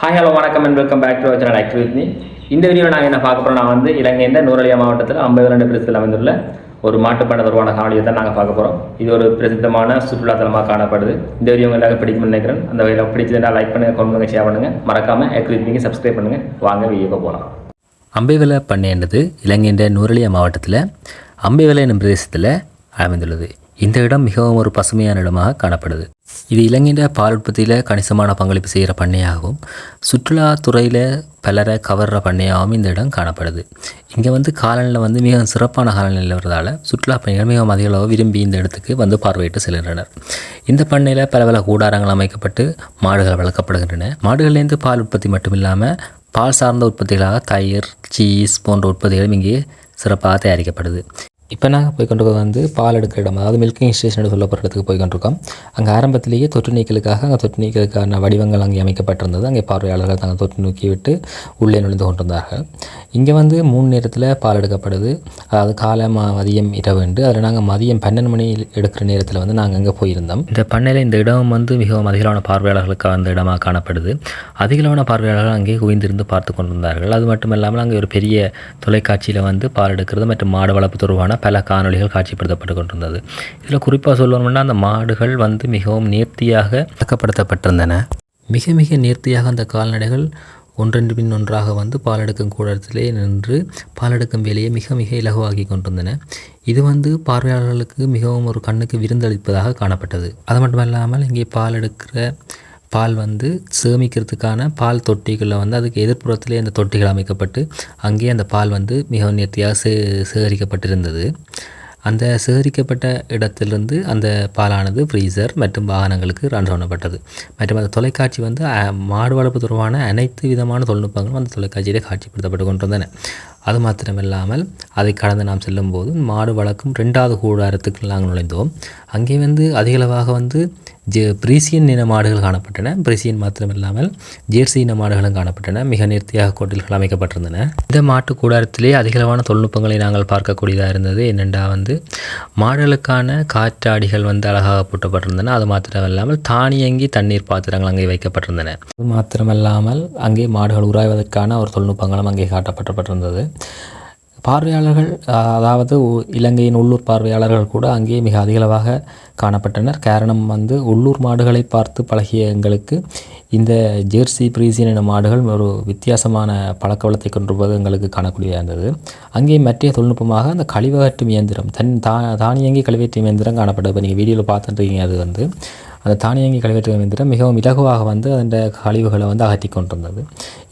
Hi hello வணக்கம் and welcome back to channel active வித்னி இந்த video நாங்கள் என்ன பார்க்க போகிறோம் நான் வந்து இலங்கையின் நூரலியா மாவட்டத்தில் ஐம்பது ரெண்டு பிரதேசத்தில் அமைந்துள்ள ஒரு மாட்டுப்பண்ண தொடர்பான காணொலியை தான் நாங்கள் பார்க்க போகிறோம் இது ஒரு பிரசித்தமான சுற்றுலாத்தலமாக காணப்படுது. இந்த வீடியோ உங்களுக்கு பிடிக்கும்னு நினைக்கிறேன். அந்த வகையில் பிடிச்சதுன்னா லைக் பண்ணுங்கள் கொண்டு பண்ணுங்கள் ஷேர் பண்ணுங்கள் மறக்காமல் ஆக்டிவ் வித்னிக்கு சப்ஸ்கிரைப் பண்ணுங்கள் வாங்க வீடியோக்கு போகலாம் அம்பைவல பண்ணை என்பது இலங்கையின் நூரலியா மாவட்டத்தில் அம்பைவிலை என்னும் பிரதேசத்தில் அமைந்துள்ளது. இந்த இடம் மிகவும் ஒரு பசுமையான இடமாக காணப்படுது. இது இலங்கையின் பால் உற்பத்தியில் கணிசமான பங்களிப்பு செய்கிற பண்ணையாகவும் சுற்றுலாத்துறையில் பலரை கவர்ற பண்ணையாகவும் இந்த இடம் காணப்படுது. இங்கே வந்து காலநிலை வந்து மிகவும் சிறப்பான காலநிலையில் வருவதால் சுற்றுலா பயணிகள் மிகவும் அதிக அளவு விரும்பி இந்த இடத்துக்கு வந்து பார்வையிட்டு செல்கின்றனர். இந்த பண்ணையில் பல பல கூடாரங்கள் அமைக்கப்பட்டு மாடுகள் வளர்க்கப்படுகின்றன. மாடுகள்லேருந்து பால் உற்பத்தி மட்டும் இல்லாமல் பால் சார்ந்த உற்பத்திகளாக தயிர் சீஸ் போன்ற உற்பத்திகளும் இங்கே சிறப்பாக தயாரிக்கப்படுது. இப்போ நாங்கள் போய் கொண்டிருக்கோம் வந்து பால் எடுக்கிற இடம் அதாவது மில்கிங் ஸ்டேஷன் சொல்லப்படுற இடத்துக்கு போய் கொண்டிருக்கோம். அங்கே ஆரம்பத்திலேயே தொற்று நீக்கலுக்காக அங்கே தொற்று நீக்கலுக்கான வடிவங்கள் அங்கே அமைக்கப்பட்டிருந்தது. அங்கே பார்வையாளர்கள் தாங்கள் தொற்று நோக்கி விட்டு உள்ளே நுழைந்து கொண்டிருந்தார்கள். இங்கே வந்து மூணு நேரத்தில் பால் எடுக்கப்படுது. அதாவது காலை மதியம் இரவுண்டு அதில் நாங்கள் மதியம் பன்னெண்டு மணி எடுக்கிற நேரத்தில் வந்து நாங்கள் அங்கே போயிருந்தோம். இந்த பண்ணையில் இந்த இடம் வந்து மிகவும் அதிகளவான பார்வையாளர்களுக்கு அந்த இடமாக காணப்படுது. அதிகளவான பார்வையாளர்கள் அங்கே குவிந்திருந்து பார்த்து கொண்டிருந்தார்கள். அது மட்டும் இல்லாமல் அங்கே ஒரு பெரிய தொலைக்காட்சியில் வந்து பால் எடுக்கிறது மற்றும் மாடு வளர்ப்பு தொடர்பான பல காணொளிகள் காட்சிப்படுத்தப்பட்டு கொண்டிருந்தது. இதில் குறிப்பாக சொல்லணும்னா அந்த மாடுகள் வந்து மிகவும் நேர்த்தியாக அடக்கப்படுத்தப்பட்டிருந்தன. மிக மிக நேர்த்தியாக அந்த கால்நடைகள் ஒன்றன்று பின் ஒன்றாக வந்து பாலெடுக்கும் கூடத்திலே நின்று பாலெடுக்கும் வேலையை மிக மிக இலகுவாகி கொண்டிருந்தன. இது வந்து பார்வையாளர்களுக்கு மிகவும் ஒரு கண்ணுக்கு விருந்தளிப்பதாக காணப்பட்டது. அது மட்டும் இல்லாமல் இங்கே பால் எடுக்கிற பால் வந்து சேமிக்கிறதுக்கான பால் தொட்டிகளில் வந்து அதுக்கு எதிர்ப்புறத்திலே அந்த தொட்டிகள் அமைக்கப்பட்டு அங்கேயே அந்த பால் வந்து மிகவும் நேர்த்தியாக சே சேகரிக்கப்பட்டிருந்தது. அந்த சேகரிக்கப்பட்ட இடத்திலிருந்து அந்த பாலானது ஃப்ரீசர் மற்றும் வாகனங்களுக்கு ரன் பண்ணப்பட்டது. மற்றும் அந்த தொலைக்காட்சி வந்து மாடு வளர்ப்பு தொடர்பான அனைத்து விதமான தொழில்நுட்பங்களும் அந்த தொலைக்காட்சியிலே காட்சிப்படுத்தப்பட்டு கொண்டிருந்தன. அது மாத்திரமில்லாமல் அதை கடந்து நாம் செல்லும்போது மாடு வளர்க்கும் ரெண்டாவது கூடாரத்துக்கு நாங்கள் நுழைந்தோம். அங்கே வந்து அதிகளவாக வந்து ஜெ பிரீசியன் இன மாடுகள் காணப்பட்டன. பிரீசியன் மாத்திரமில்லாமல் ஜேர்சி இன மாடுகளும் காணப்பட்டன. மிக நேர்த்தியாக கோட்டில்கள் அமைக்கப்பட்டிருந்தன. இந்த மாட்டு கூடாரத்திலே அதிகளவான தொழில்நுட்பங்களை நாங்கள் பார்க்கக்கூடியதாக இருந்தது. என்னென்றா வந்து மாடுகளுக்கான காற்றாடிகள் வந்து அழகாக பூட்டப்பட்டிருந்தன. அது மாத்திரமில்லாமல் தானியங்கி தண்ணீர் பாத்திரங்கள் அங்கே வைக்கப்பட்டிருந்தன. அது மாத்திரமல்லாமல் அங்கே மாடுகள் உராய்வதற்கான ஒரு தொழில்நுட்பங்களும் அங்கே காட்டப்பட்டப்பட்டிருந்தது. பார்வையாளர்கள் அதாவது உ- இலங்கையின் உள்ளூர் பார்வையாளர்கள் கூட அங்கே மிக அதிகளவாக காணப்பட்டனர். காரணம் வந்து உள்ளூர் மாடுகளை பார்த்து பழகிய எங்களுக்கு இந்த ஜெர்சி பிரீசின் என மாடுகள் ஒரு வித்தியாசமான பழக்க வளத்தை கொண்டிருப்பது எங்களுக்கு காணக்கூடியதாக இருந்தது. அங்கே மற்ற தொழில்நுட்பமாக அந்த கழிவகற்றும் இயந்திரம் தன் தா தானியங்கி கழிவற்றும் இயந்திரம் காணப்பட்டது. இப்போ நீங்கள் வீடியோவில் பார்த்துருக்கீங்க அது வந்து அந்த தானியங்கி கழிவற்ற இயந்திரம் மிகவும் இலகுவாக வந்து அந்த கழிவுகளை வந்து அகற்றி கொண்டிருந்தது.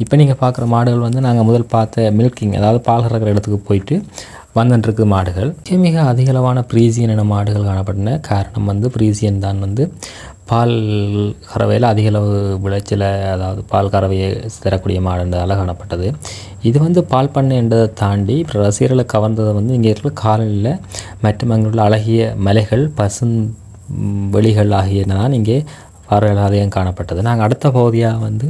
இப்போ நீங்கள் பார்க்குற மாடுகள் வந்து நாங்கள் முதல் பார்த்த மில்கிங் அதாவது பால் கறக்கிற இடத்துக்கு போயிட்டு வந்துட்டுருக்கு மாடுகள். மிக மிக அதிகளவான பிரீசியன் என மாடுகள் காணப்பட்டன. காரணம் வந்து பிரீசியன் தான் வந்து பால் கறவையில் அதிக அளவு விளைச்சலை அதாவது பால் கறவையை தரக்கூடிய மாடுன்றதால் காணப்பட்டது. இது வந்து பால் பண்ணை என்றதை தாண்டி ரசிகர்களை கவர்ந்ததை வந்து இங்கே இருக்கிற காலநிலை மற்றும் அங்குள்ள அழகிய மலைகள் பசும் வெளிகள் ஆகியன தான் இங்கே பார்வையாளர் காணப்பட்டது. நாங்கள் அடுத்த பகுதியாக வந்து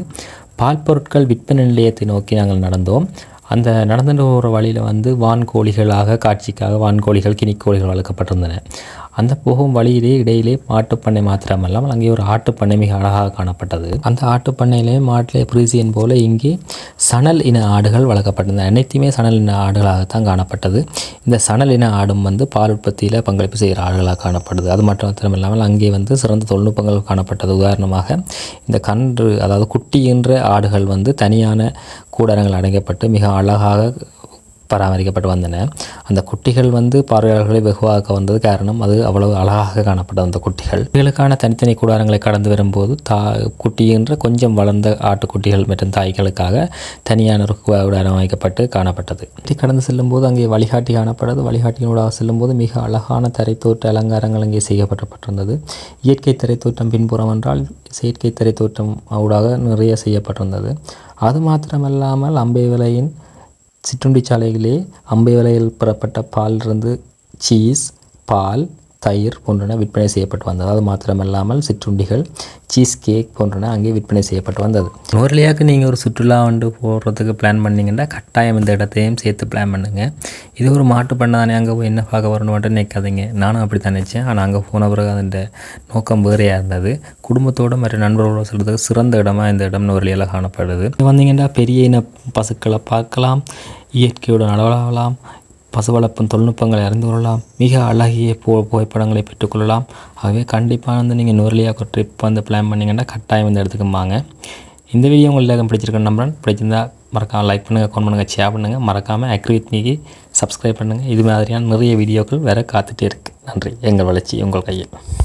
பால் பொருட்கள் விற்பனை நிலையத்தை நோக்கி நாங்கள் நடந்தோம். அந்த நடந்துட்டு போகிற வழியில் வந்து வான்கோழிகளாக காட்சிக்காக வான்கோழிகள் கினிக்கோழிகள் வளர்க்கப்பட்டிருந்தன. அந்த போகும் வழியிலே இடையிலே மாட்டுப்பண்ணை மாத்திரமல்லாமல் அங்கே ஒரு ஆட்டுப்பண்ணை மிக அழகாக காணப்பட்டது. அந்த ஆட்டுப்பண்ணையிலே மாட்டிலே பிரீசியன் போல இங்கே சணல் இன ஆடுகள் வளர்க்கப்பட்டிருந்தன அனைத்துமே சணல் இன ஆடுகளாகத்தான் காணப்பட்டது. இந்த சணல் இன ஆடும் வந்து பால் உற்பத்தியில் பங்களிப்பு செய்கிற ஆடுகளாக காணப்படுது. அது மட்டும் இல்லாமல் அங்கே வந்து சிறந்த தொழில்நுட்பங்கள் காணப்பட்டது. உதாரணமாக இந்த கன்று அதாவது குட்டி என்ற ஆடுகள் வந்து தனியான கூடாரங்கள் அடைக்கப்பட்டு மிக அழகாக பராமரிக்கப்பட்டு வந்தன. அந்த குட்டிகள் வந்து பார்வையாளர்களை வெகுவாக வந்தது காரணம் அது அவ்வளவு அழகாக காணப்பட்டது அந்த குட்டிகள். குட்டிகளுக்கான தனித்தனி கூடாரங்களை கடந்து வரும்போது தா குட்டி என்ற கொஞ்சம் வளர்ந்த ஆட்டுக்குட்டிகள் மற்றும் தாய்களுக்காக தனியான ஒரு கூடாரம் அமைக்கப்பட்டு காணப்பட்டது. குட்டி கடந்து செல்லும்போது அங்கே வழிகாட்டி காணப்பட்டது. வழிகாட்டியினூடாக செல்லும்போது மிக அழகான தரைத்தோற்ற அலங்காரங்கள் அங்கே செய்யப்பட்டப்பட்டிருந்தது இயற்கை தரைத்தோட்டம் பின்புறம் என்றால் செயற்கை தரைத்தோட்டம் ஊடாக நிறைய செய்யப்பட்டிருந்தது. அது மாத்திரமல்லாமல் அம்பேவலையின் சிற்றுண்டி சாலைகளே அம்பை வலையில் பெறப்பட்ட பாலிருந்து சீஸ் பால் தயிர் போன்றன விற்பனை செய்யப்பட்டு வந்தது. அது மாத்திரமல்லாமல் சிற்றுண்டிகள் சீஸ் கேக் போன்றன அங்கே விற்பனை செய்யப்பட்டு வந்தது. நுவரலியாவுக்கு நீங்கள் ஒரு சுற்றுலா வந்து போடுறதுக்கு பிளான் பண்ணீங்கன்னா கட்டாயம் இந்த இடத்தையும் சேர்த்து பிளான் பண்ணுங்கள் இது ஒரு மாட்டு பண்ணை தானே அங்கே போய் என்ன பார்க்க வரணும் மட்டும் நினைக்காதீங்க. நானும் அப்படி தான் நினச்சேன். ஆனால் அங்கே போன பிறகு அதன் நோக்கம் வேறையாக இருந்தது. குடும்பத்தோடு மற்ற நண்பர்களோடு சொல்கிறதுக்கு சிறந்த இடமா இந்த இடம் நுவரலியில் காணப்படுது. வந்தீங்கன்னா பெரிய இன பசுக்களை பார்க்கலாம் இயற்கையோடு நடவலாம் பசுவளப்பும் தொழில்நுட்பங்களை அறிந்து கொள்ளலாம். மிக அழகிய பு புகைப்படங்களை பெற்றுக்கொள்ளலாம் ஆகவே கண்டிப்பாக வந்து நீங்கள் நுரலியாக ஒரு ட்ரிப் வந்து பிளான் பண்ணிங்கன்னா கட்டாயம் இந்த இடத்துக்கு வாங்க இந்த வீடியோ உங்களுக்கு பிடிச்சிருக்கேன் நம்புறேன். பிடிச்சிருந்தா மறக்காமல் லைக் பண்ணுங்கள் கமெண்ட் பண்ணுங்கள் ஷேர் பண்ணுங்கள் மறக்காமல் அக்ரிவிட் மீகி சப்ஸ்கிரைப் பண்ணுங்கள் இது மாதிரியான நிறைய வீடியோக்கள் வேறு காத்துகிட்டே இருக்குது நன்றி. எங்கள் வளர்ச்சி உங்கள் கையில்.